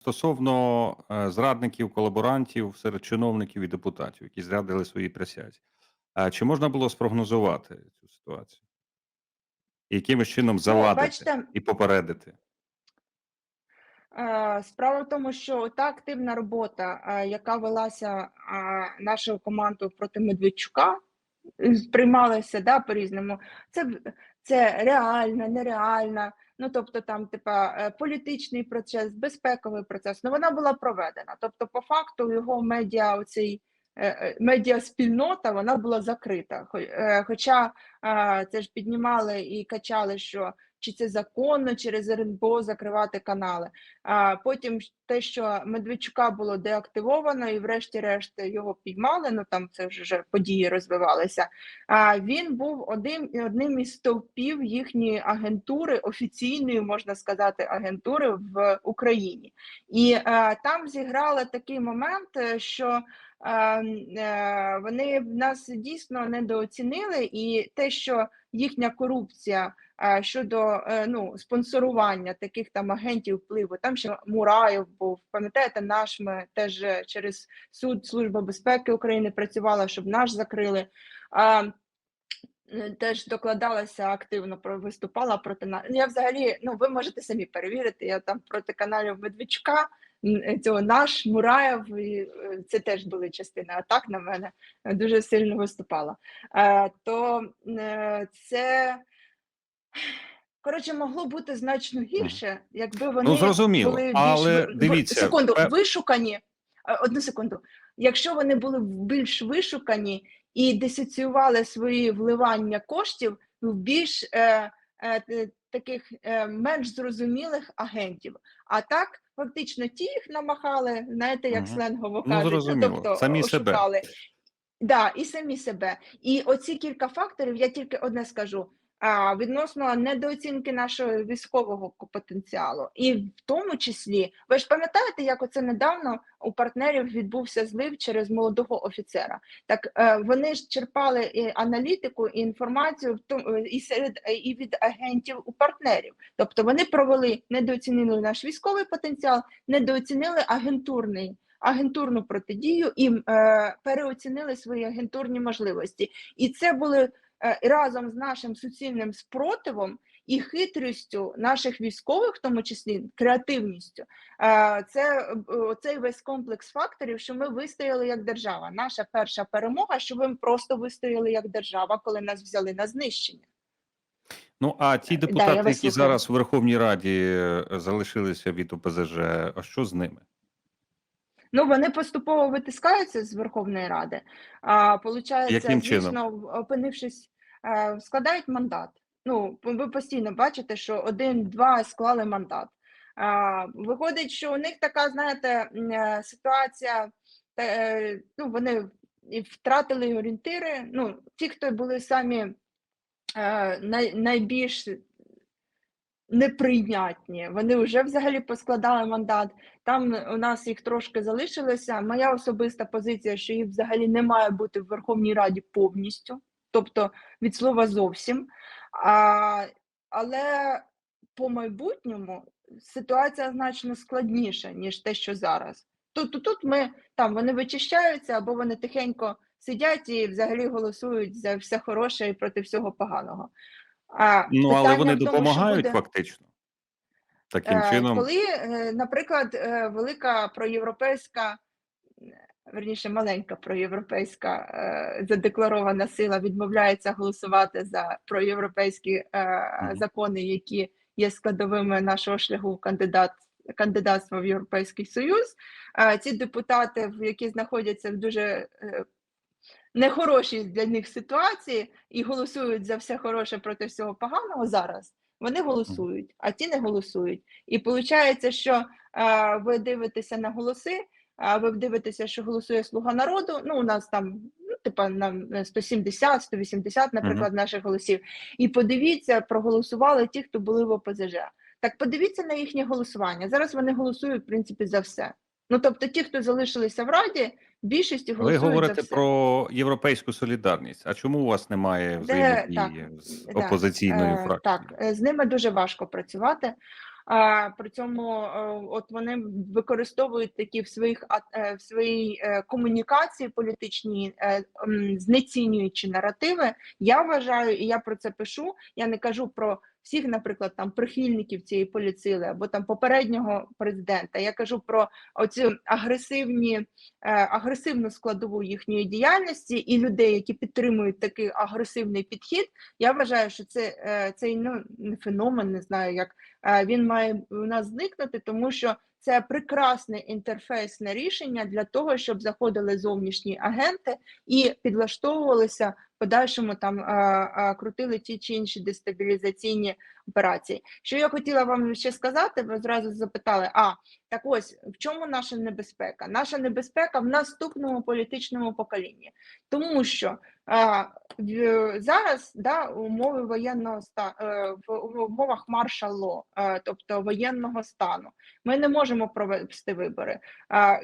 стосовно е, зрадників, колаборантів серед чиновників і депутатів, які зрадили свої присязі. А чи можна було спрогнозувати цю ситуацію? Якимось чином Ну, завадити бачите, і попередити? е, справа в тому, що та активна робота, е, яка велася е, нашою командою проти Медведчука, е, сприймалася да, по-різному. Це, це реальна, нереальна. Ну, тобто, там, типа, е, політичний процес, безпековий процес. Ну, вона була проведена. Тобто, по факту, його медіа, оцей е, е, медіаспільнота, вона була закрита. Хоча це ж піднімали і качали, що чи це законно через РНБО закривати канали. А потім те, що Медведчука було деактивовано, і врешті-решт його піймали. Ну там це вже події розвивалися. А він був одним одним із стовпів їхньої агентури, офіційної можна сказати, агентури в Україні. І е, там зіграли такий момент, е, що е, е, вони нас дійсно недооцінили, і те, що їхня корупція е, щодо е, ну, спонсорування таких там агентів впливу. Там ще Мураєв був, пам'ятаєте, наш ми теж е, через суд Служба безпеки України працювала, щоб наш закрили. Теж докладалася активно виступала проти нас. Я взагалі, ну ви можете самі перевірити. Я там проти каналів Медведчука, цього наш Мураєв, і е, це теж були частини атак на мене. е, Дуже сильно виступала. Е, То е, це Коротше, могло бути значно гірше, якби вони Ну, зрозуміло, були більш але дивіться, секунду, вишукані. е, Одну секунду. Якщо вони були більш вишукані і дисоціювали свої вливання коштів в більш е, е, таких е, менш зрозумілих агентів. А так, фактично, ті їх намахали, знаєте, як угу. сленгово Ну, кажуть, зрозуміло. тобто Самі себе. Да, і самі себе. І оці кілька факторів, я тільки одне скажу. Відносно недооцінки нашого військового потенціалу, і в тому числі, ви ж пам'ятаєте, як оце недавно у партнерів відбувся злив через молодого офіцера? Так е, вони ж черпали і аналітику і інформацію і серед е, і від агентів у партнерів. Тобто вони провели, недооцінили наш військовий потенціал, недооцінили агентурний агентурну протидію і е, переоцінили свої агентурні можливості. І це були разом з нашим суцільним спротивом і хитрістю наших військових, в тому числі креативністю. Е, це е, цей весь комплекс факторів, що ми вистояли як держава. Наша перша перемога, що ми просто вистояли як держава, коли нас взяли на знищення. Ну, а ті Е, да, депутати, які зараз в Верховній Раді е, залишилися від ОПЗЖ, а що з ними? Ну, вони поступово витискаються з Верховної Ради. А получається, чином? звісно, опинившись, е, складають мандат. Ну, ви постійно бачите, що один-два склали мандат. А, виходить, що у них така, знаєте, е, ситуація, е, ну, вони і втратили орієнтири. Ну, ті, хто були самі найбільш неприйнятні. Вони вже взагалі поскладали мандат. Там у нас їх трошки залишилося. Моя особиста позиція, що їх взагалі не має бути в Верховній Раді повністю, тобто від слова зовсім. А, але по майбутньому ситуація значно складніша, ніж те, що зараз. Тут, тут ми там вони вичищаються або вони тихенько сидять і взагалі голосують за все хороше і проти всього поганого. А Ну, але вони тому, допомагають буде- фактично. Таким Е, чином. Коли, е, наприклад, е, велика проєвропейська, верніше маленька проєвропейська е, задекларована сила відмовляється голосувати за проєвропейські е, закони, які є складовими нашого шляху кандидат. Кандидатства в Європейський Союз, е, ці депутати, які знаходяться в дуже нехорошій для них ситуації і голосують за все хороше проти всього поганого зараз, вони голосують, а ті не голосують. І виходить, що е, ви дивитеся на голоси, а ви дивитеся, що голосує Слуга народу. Ну, у нас там, ну, типа, на 170, 180, наприклад, наших голосів. І подивіться, проголосували ті, хто були в ОПЗЖ. Так подивіться на їхнє голосування. Зараз вони голосують, в принципі, за все. Ну, тобто, ті, хто залишилися в Раді, більшості Ви голосують за все. про європейську солідарність. А чому у вас немає взаємодії з да, опозиційною Е, фракцією? Так, е, з ними дуже важко працювати. А при цьому е, от вони використовують такі в своїх е, в своїй е, комунікації політичній, е, м, знецінюючи наративи. Я вважаю, і я про це пишу. Я не кажу про всіх, наприклад, там прихильників цієї поліцили або там попереднього президента. Я кажу про оцю агресивні, е, агресивну складову їхньої діяльності і людей, які підтримують такий агресивний підхід. Я вважаю, що це е, цей ну не феномен, не знаю як е, він має у нас зникнути, тому що це прекрасне інтерфейсне рішення для того, щоб заходили зовнішні агенти і підлаштовувалися подальшому там е, е, крутили ті чи інші дестабілізаційні операції. Що я хотіла вам ще сказати, ви зразу запитали: а так ось в чому наша небезпека? Наша небезпека в наступному політичному поколінні, тому що а, зараз да, умови воєнного ста е, в умовах маршалло, е, тобто воєнного стану, ми не можемо провести вибори.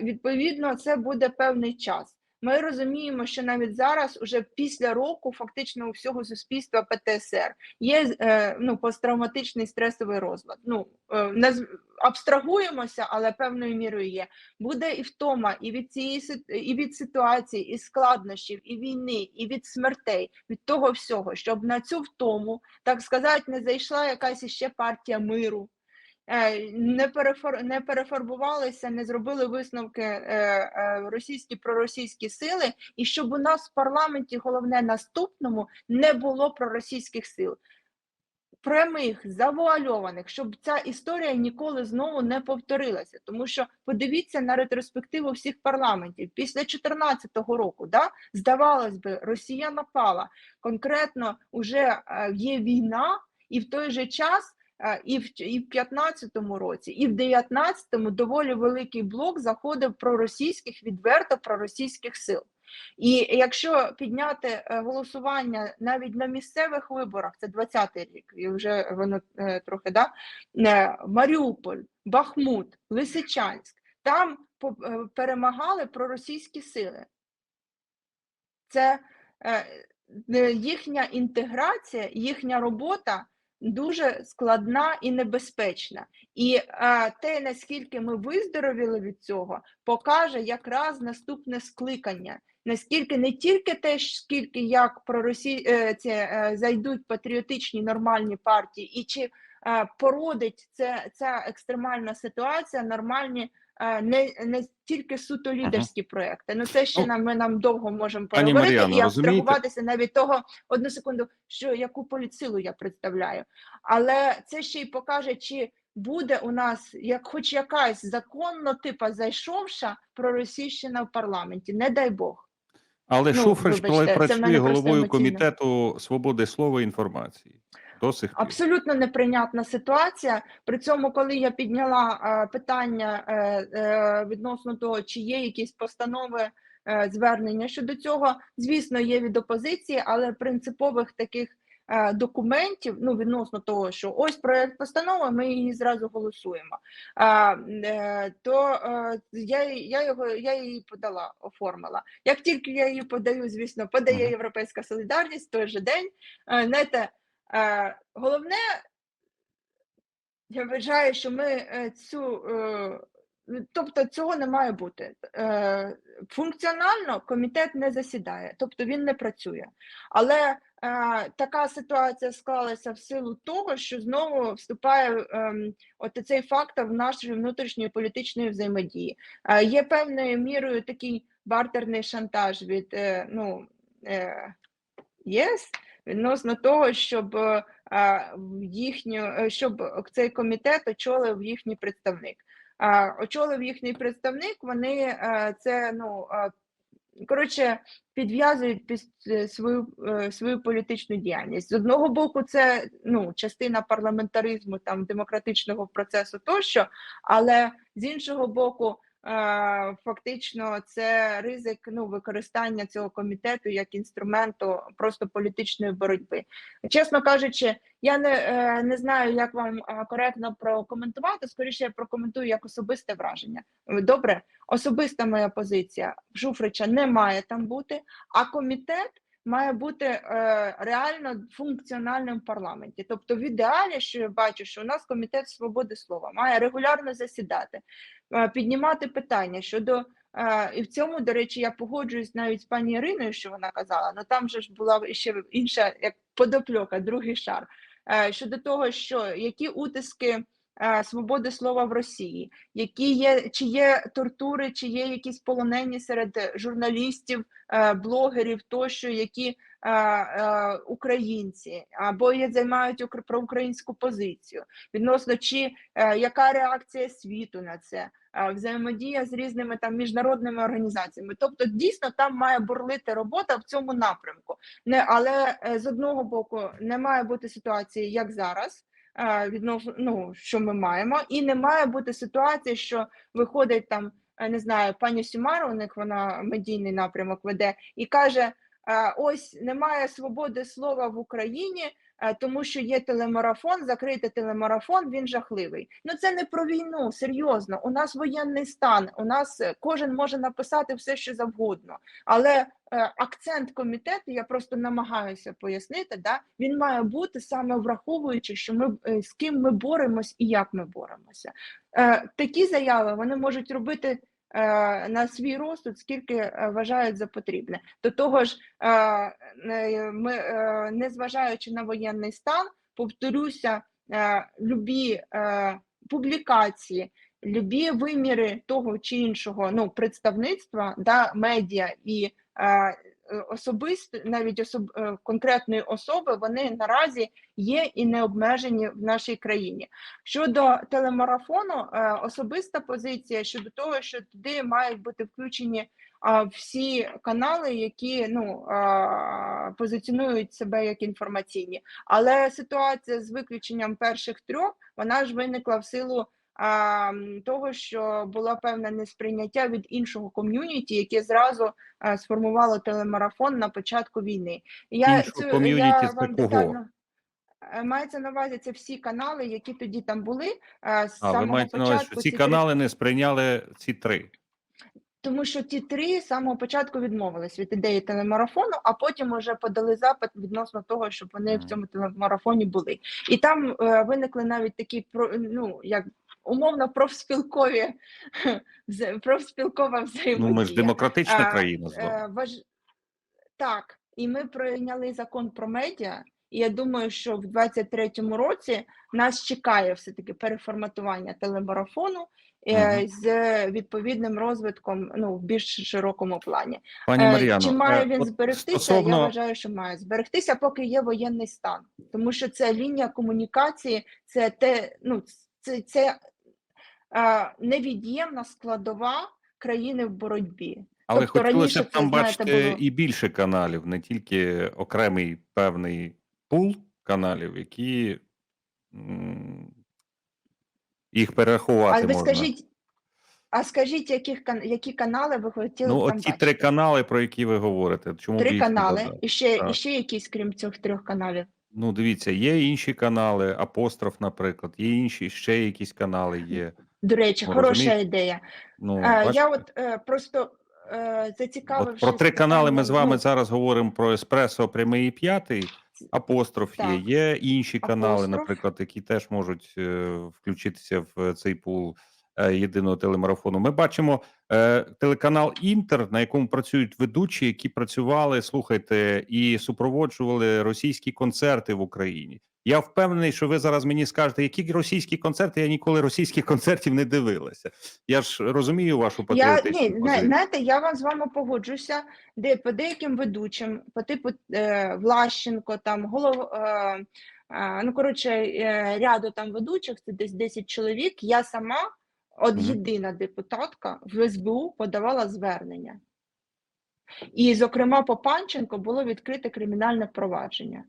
Відповідно, це буде певний час. Ми розуміємо, що навіть зараз, уже після року, фактично у всього суспільства ПТСР є е, ну, посттравматичний стресовий розлад. Ну е, наз- абстрагуємося, але певною мірою є. Буде і втома, і від цієї і від ситуації, і складнощів, і війни, і від смертей, від того всього, щоб на цю втому, так сказати, не зайшла якась іще партія миру. Е, Не перефор... не перефарбувалися, не зробили висновки е, е, російські проросійські сили, і щоб у нас в парламенті, головне наступному, не було проросійських сил прямих, завуальованих, щоб ця історія ніколи знову не повторилася. Тому що подивіться на ретроспективу всіх парламентів після 2014 року. Да, здавалось би, Росія напала конкретно вже є війна, і в той же час. Е, І в і в 15-му році, і в 19-му доволі великий блок заходив проросійських, відверто проросійських сил. І якщо підняти е, голосування навіть на місцевих виборах, це 20-й рік, і вже воно е, трохи да Маріуполь, Бахмут, Лисичанськ, там перемагали проросійські сили. Це їхня інтеграція, їхня робота дуже складна і небезпечна. І е, те, наскільки ми виздоровіли від цього, покаже якраз наступне скликання. Наскільки не тільки те, скільки як про Росі... е, це, е, зайдуть патріотичні нормальні партії, і чи породить це, ця екстремальна ситуація нормальні не, не тільки суто лідерські проекти. Ну це ще Ну, нам ми нам довго можемо поговорити і абстрагуватися навіть того одну секунду, що яку політсилу я представляю. Але це ще й покаже, чи буде у нас як хоч якась законно типа зайшовша проросійщина в парламенті. Не дай Бог. Але Ну, Шуфрич вибачте, працює головою комітету свободи слова і інформації. До сих пір. Абсолютно неприйнятна ситуація. При цьому, коли я підняла е, питання е, е, відносно того, чи є якісь постанови е, звернення щодо цього, звісно, є від опозиції, але принципових таких е, документів, ну відносно того, що ось проект постанови, ми її зразу голосуємо. А, е, то е, я, я його я її подала, оформила. Як тільки я її подаю, звісно, подає Європейська Солідарність в той же день. Е, Знаєте, Е, головне, я вважаю, що ми е, цю, е, тобто цього не має бути. Е, функціонально комітет не засідає, тобто він не працює. Але така ситуація склалася в силу того, що знову вступає ем, от цей фактор в нашої внутрішньої політичної взаємодії. Є певною мірою такий бартерний шантаж від ну, ЄС відносно того, щоб е, їхню, е, щоб цей комітет очолив їхній представник. А, Очолив їхній представник, вони е, це ну коротше підв'язують під свою, свою політичну діяльність. З одного боку, це ну частина парламентаризму, там демократичного процесу тощо, але з іншого боку. Е, Фактично, це ризик ну використання цього комітету як інструменту просто політичної боротьби. Чесно кажучи, я не, е, не знаю, як вам е, коректно прокоментувати. Скоріше я прокоментую як особисте враження. Добре, особиста моя позиція Жуфрича не має там бути, а комітет має бути е, реально функціональним в парламенті. Тобто, в ідеалі, що я бачу, що у нас комітет свободи слова має регулярно засідати, е, піднімати питання щодо. е, І в цьому, до речі, я погоджуюсь навіть з пані Іриною, що вона казала. Ну там же ж була ще інша як подопльока, другий шар е, щодо того, що які утиски свободи слова в Росії, які є чи є тортури, чи є якісь полонені серед журналістів, е, блогерів, тощо, які е, е, українці або є займають укр- проукраїнську позицію відносно чи е, яка реакція світу на це, е, взаємодія з різними там міжнародними організаціями. Тобто, дійсно там має бурлити робота в цьому напрямку. Не але е, з одного боку не має бути ситуації, як зараз. Е, Відносно, ну що ми маємо, і не має бути ситуації, що виходить там, е, не знаю, пані Сімаровник, вона медійний напрямок веде, і каже: е, ось немає свободи слова в Україні, тому що є телемарафон, закрити телемарафон, він жахливий. Ну це не про війну, серйозно. У нас воєнний стан, у нас е, кожен може написати все, що завгодно. Але е, акцент комітету, я просто намагаюся пояснити, да, він має бути саме враховуючи, що ми е, з ким ми боремось і як ми боремося. Е, такі заяви вони можуть робити. Е, На свій розсуд, скільки е, вважають за потрібне. До того ж, е, ми, незважаючи на воєнний стан, повторюся, любі публікації, любі виміри того чи іншого ну, представництва, да, медіа і особисто, навіть особ, е, конкретної особи, вони наразі є і не обмежені в нашій країні. Щодо телемарафону, е, особиста позиція щодо того, що туди мають бути включені всі канали, які ну позиціонують себе як інформаційні. Але ситуація з виключенням перших трьох вона ж виникла в силу а, того, що було певне несприйняття від іншого ком'юніті, яке зразу а, сформувало телемарафон на початку війни. Я Іншого ком'юніті детально- Е, Мається на увазі це всі канали, які тоді там були е, з А ви маєте на увазі, що ці ці канали не сприйняли ці три. тому що ті три з самого початку відмовились від ідеї телемарафону, а потім вже подали запит відносно того, щоб вони в цьому телемарафоні були. І там е, виникли навіть такі ну як умовно профспілкові профспілкова взаємодія. Ну, ми ж демократична А, країна вами. Е, важ... Так, і ми прийняли закон про медіа. І я думаю, що в 23-му році нас чекає все-таки переформатування телемарафону е, з відповідним розвитком ну, в більш широкому плані. Пані Е, Мар'яно, Чи має він от зберегтися? Я стосовно вважаю, що має зберегтися, поки є воєнний стан. Тому що це лінія комунікації, це те, ну, це, це невід'ємна складова країни в боротьбі. Але Тобто хотілося б там бачити було- і більше каналів, не тільки окремий певний пул каналів, які їх перерахувати А ви можна. скажіть, а скажіть, яких які канали ви хотіли ну, там бачити? три канали, про які ви говорите. Чому Три канали, і ще, Так. і ще якісь, крім цих трьох каналів. Ну, дивіться, є інші канали, апостроф, наприклад, є інші, ще якісь канали є. До речі, Ну, хороша ідея. Ну, Е, бачите? я от е, просто е, зацікавившись... От про три канали ми з вами ну, зараз говоримо про еспресо, прямий і п'ятий. Апостроф є, Так. є інші канали, наприклад, які теж можуть е, включитися в цей пул е, єдиного телемарафону. Ми бачимо е, телеканал Інтер, на якому працюють ведучі, які працювали, слухайте, і супроводжували російські концерти в Україні. Я впевнений, що ви зараз мені скажете, які російські концерти. Я ніколи російських концертів не дивилася. Я ж розумію вашу Я ні, позицію. знаєте, я вам з вами погоджуся, де по деяким ведучим, по типу е, Влащенко, там голов, е, е, ну коротше, е, ряду там ведучих, це десь 10 чоловік. Я сама, от єдина депутатка в СБУ подавала звернення. І, зокрема, по Панченко було відкрите кримінальне провадження.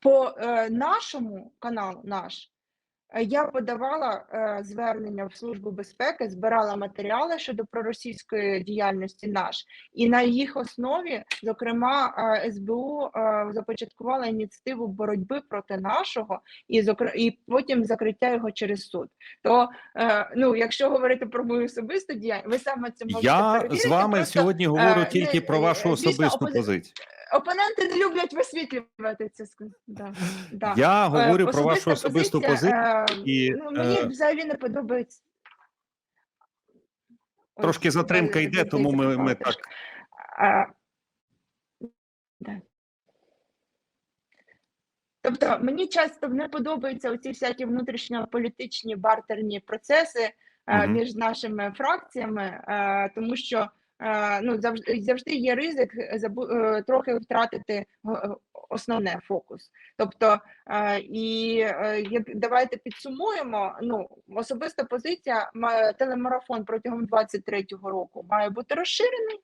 По е, нашому каналу, наш, е, я подавала е, звернення в Службу безпеки, збирала матеріали щодо проросійської діяльності наш, і на їх основі, зокрема, е, СБУ е, започаткувала ініціативу боротьби проти нашого, і зокр... і потім закриття його через суд. То е, ну, якщо говорити про мою особисту діяльність, ви саме це можете Я перевірити. з вами просто, сьогодні говорю е, тільки не, про е, вашу особисту опози- позицію. Опоненти не люблять висвітлювати це. Да, да. Я Е, говорю про вашу особисту позицію. е, і, ну, мені е, взагалі не подобається. Трошки затримка йде, тому ми, ми так. А, да. Тобто мені часто не подобаються оці всякі внутрішньополітичні бартерні процеси Мгм. між нашими фракціями, тому що ну, завжди, завжди є ризик е, трохи втратити е, основне фокус. Тобто, е, і е, як давайте підсумуємо. Ну, особиста позиція телемарафон протягом 23-го року має бути розширений.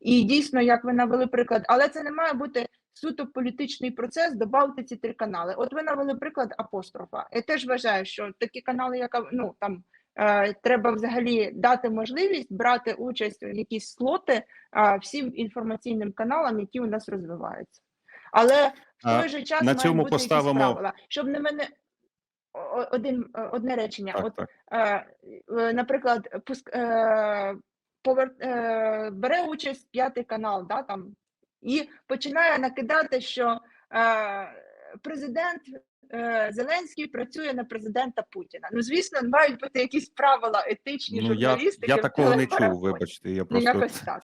І дійсно, як ви навели приклад, але це не має бути суто політичний процес. Добавте ці три канали. От ви навели приклад апострофа. Я теж вважаю, що такі канали, яка ну там е, треба взагалі дати можливість брати участь у якісь слоти е, всім інформаційним каналам, які у нас розвиваються. Але в той же час на цьому бути поставимо- правила, щоб не мене один е, одне речення. Так, От так. е, е, наприклад, пуск, е, повер, е, бере участь п'ятий канал, да, там, і починає накидати, що е, президент е, Зеленський працює на президента Путіна. Ну, звісно, мають бути якісь правила етичні Ну, журналістики. я я такого не чув, вибачте. Я Ну, якось так.